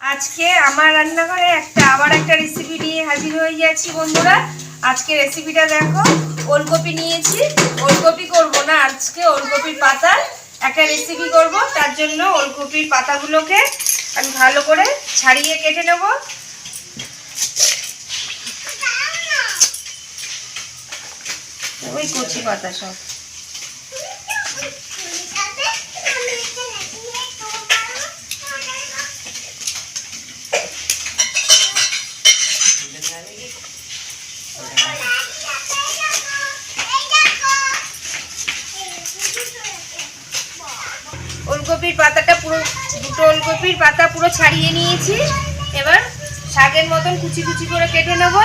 আজকে আমার রান্নাঘরে একটা, আবার একটা রেসিপি নিয়ে হাজির হয়ে যাচ্ছি বন্ধুরা। আজকে রেসিপিটা দেখো, ওলকপি নিয়েছি। ওলকপি করব না আজকে, ওলকপির পাতার একটা রেসিপি করব। তার জন্য ওলকপির পাতাগুলোকে আমি ভালো করে ছাড়িয়ে কেটে নেব। ওই কচি পাতা সব। ওলকপির পাতাটা পুরো, দুটো ওলকপির পাতা পুরো ছাড়িয়ে নিয়েছি। এবার শাকের মতন কুচি কুচি করে কেটে নেব।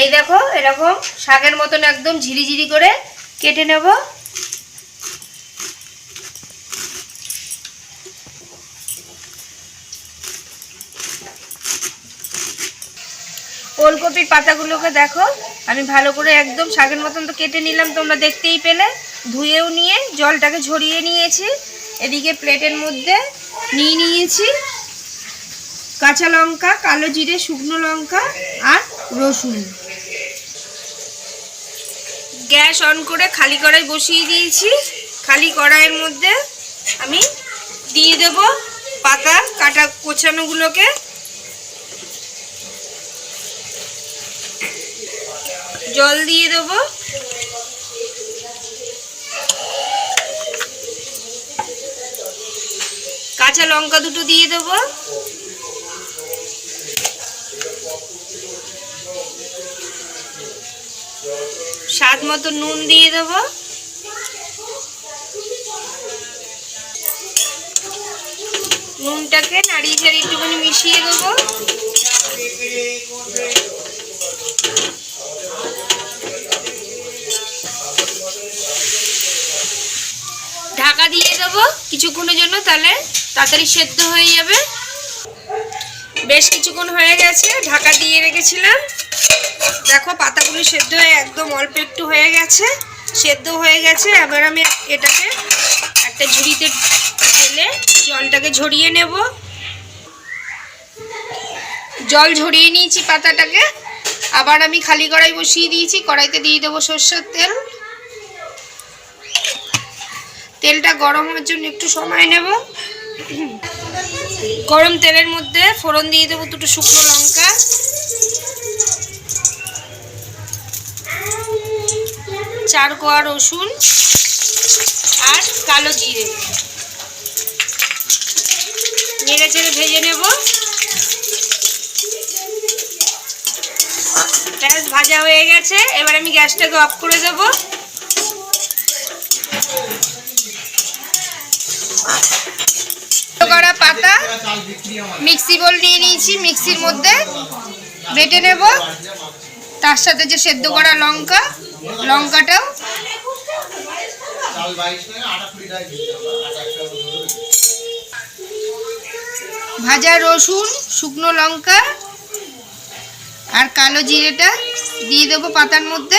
এই দেখো, এরকম শাকের মতন একদম ঝিরিঝিরি করে কেটে নেব। ওলকপির পাতাগুলোকে দেখো। আমি ভালো করে একদম শাকের মতন তো কেটে নিলাম, তোমরা দেখতেই পেলে। ধুয়েও নিয়ে জলটাকে ঝরিয়ে নিয়েছি। এদিকে প্লেটের মধ্যে নিয়ে নিয়েছি কাঁচা লঙ্কা, কালো জিরে, শুকনো লঙ্কা আর রসুন। গ্যাস অন করে খালি কড়াই বসিয়ে দিয়েছি। খালি কড়াইয়ের মধ্যে আমি দিয়ে দেব পাতা কাটা কোচানোগুলোকে। জল দিয়ে দেবো। কাঁচা লঙ্কা দুটো দিয়ে দেবো। স্বাদ মতো নুন দিয়ে দেবো। নুনটাকে নাড়িয়ে চাড়িয়ে একটুখানি মিশিয়ে দেবো। ঢাকা দিয়ে দেবো কিছুক্ষণের জন্য, তাহলে তাড়াতাড়ি সেদ্ধ হয়ে যাবে। বেশ কিছুক্ষণ হয়ে গেছে, ঢাকা দিয়ে রেখেছিলাম। দেখো, পাতাগুলো সেদ্ধ হয়ে একদম অল্প একটু হয়ে গেছে। সেদ্ধ হয়ে গেছে, এবার আমি এটাকে একটা ঝুড়িতে ঢেলে জলটাকে ঝরিয়ে নেব। জল ঝরিয়ে নিয়েছি পাতাটাকে। আবার আমি খালি কড়াই বসিয়ে দিয়েছি, কড়াইতে দিয়ে দেবো সর্ষের তেল। তেলটা গরম হওয়ার জন্য একটু সময় নেব। গরম তেলের মধ্যে ফোড়ন দিয়ে দেবো দুটো শুকনো লঙ্কা। চার কোয়া রসুন আর কালো জিরে। নেড়ে চেড়ে ভেজে নেব। ব্যাস, ভাজা হয়ে গেছে। এবার আমি গ্যাসটাকে অফ করে দেবো। করা পাতা, মিক্সি বল নিয়ে নিয়েছি, মিক্সির মধ্যে বেটে নেব। তার সাথে যে সেদ্ধ করা লঙ্কা, লঙ্কাটাও ভাজা রসুন, শুকনো লঙ্কা আর কালো জিরেটা দিয়ে দেবো পাতার মধ্যে।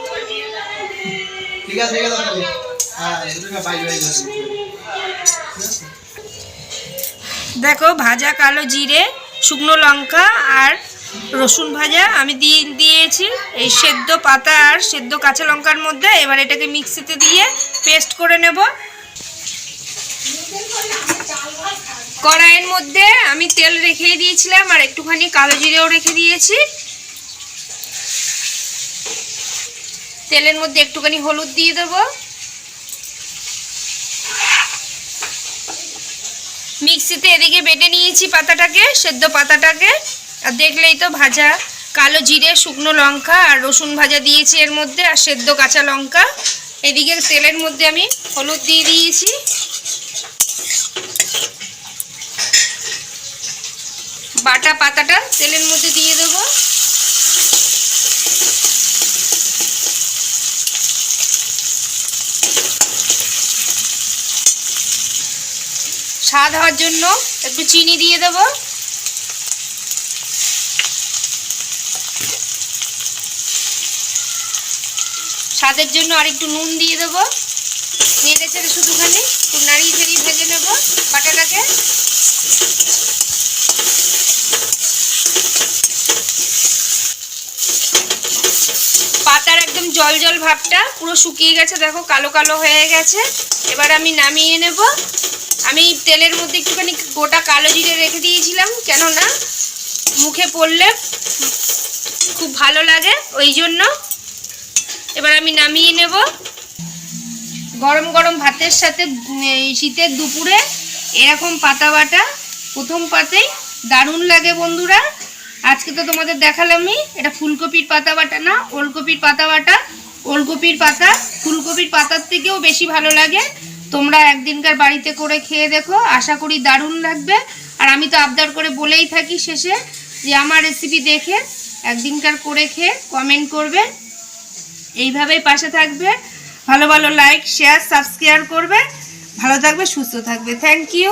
ঠিক আছে ঠিক আছে হ্যাঁ দেখো, ভাজা কালো জিরে, শুকনো লঙ্কা আর রসুন ভাজা আমি দিয়ে দিয়েছি। এই সেদ্ধ পাতা আর সেদ্ধ কাঁচা লঙ্কার মধ্যে এবার এটাকে মিক্সিতে দিয়ে পেস্ট করে নেব। কড়াইয়ের মধ্যে আমি তেল রেখে দিয়েছিলাম আর একটুখানি কালো জিরেও রেখে দিয়েছি। তেলের মধ্যে একটুখানি হলুদ দিয়ে দেবো। মিক্সি মিক্সিতে এদিকে বেটে নিয়েছি পাতাটাকে, সেদ্ধ পাতাটাকে। আর দেখলেই তো ভাজা। কালো জিরে, শুকনো লঙ্কা আর রসুন ভাজা দিয়েছি এর মধ্যে, আর সেদ্ধ কাঁচা লঙ্কা। এদিকে তেলের মধ্যে আমি হলুদ দিয়ে দিয়েছি। বাটা পাতাটা তেলের মধ্যে দিয়ে দেবো। স্বাদ হওয়ার জন্য একটু চিনি দিয়ে দেব। স্বাদের জন্য আর একটু নুন দিয়ে দেব। নেড়ে চেড়ে শুধুখানি একটু নাড়িয়ে চেড়িয়ে ভেজে নেব বাটাটাকে। পাতার একদম জল জল ভাবটা পুরো শুকিয়ে গেছে, দেখো কালো কালো হয়ে গেছে। এবার আমি নামিয়ে নেব। আমি তেলের মধ্যে একটুখানি গোটা কালো জিরে রেখে দিয়েছিলাম, কেননা মুখে পড়লে খুব ভালো লাগে, ওই জন্য। এবার আমি নামিয়ে নেব। গরম গরম ভাতের সাথে শীতের দুপুরে এরকম পাতা বাটা, প্রথম পাতেই দারুণ লাগে বন্ধুরা। আজকে তো তোমাদের দেখালামই, এটা ফুলকপির পাতা বাটা না, ওলকপির পাতা বাটা। ওলকপির পাতা, ফুলকপির পাতার থেকেও বেশি ভালো লাগে। তোমরা একদিনকার বাড়িতে করে খেয়ে দেখো, আশা করি দারুণ লাগবে। আর আমি তো আবদার করে বলেই থাকি শেষে যে আমার রেসিপি দেখে একদিনকার করে খেয়ে কমেন্ট করবে। এইভাবেই পাশে থাকবে। ভালো ভালো লাইক শেয়ার সাবস্ক্রাইব করবে। ভালো থাকবে, সুস্থ থাকবে। Thank you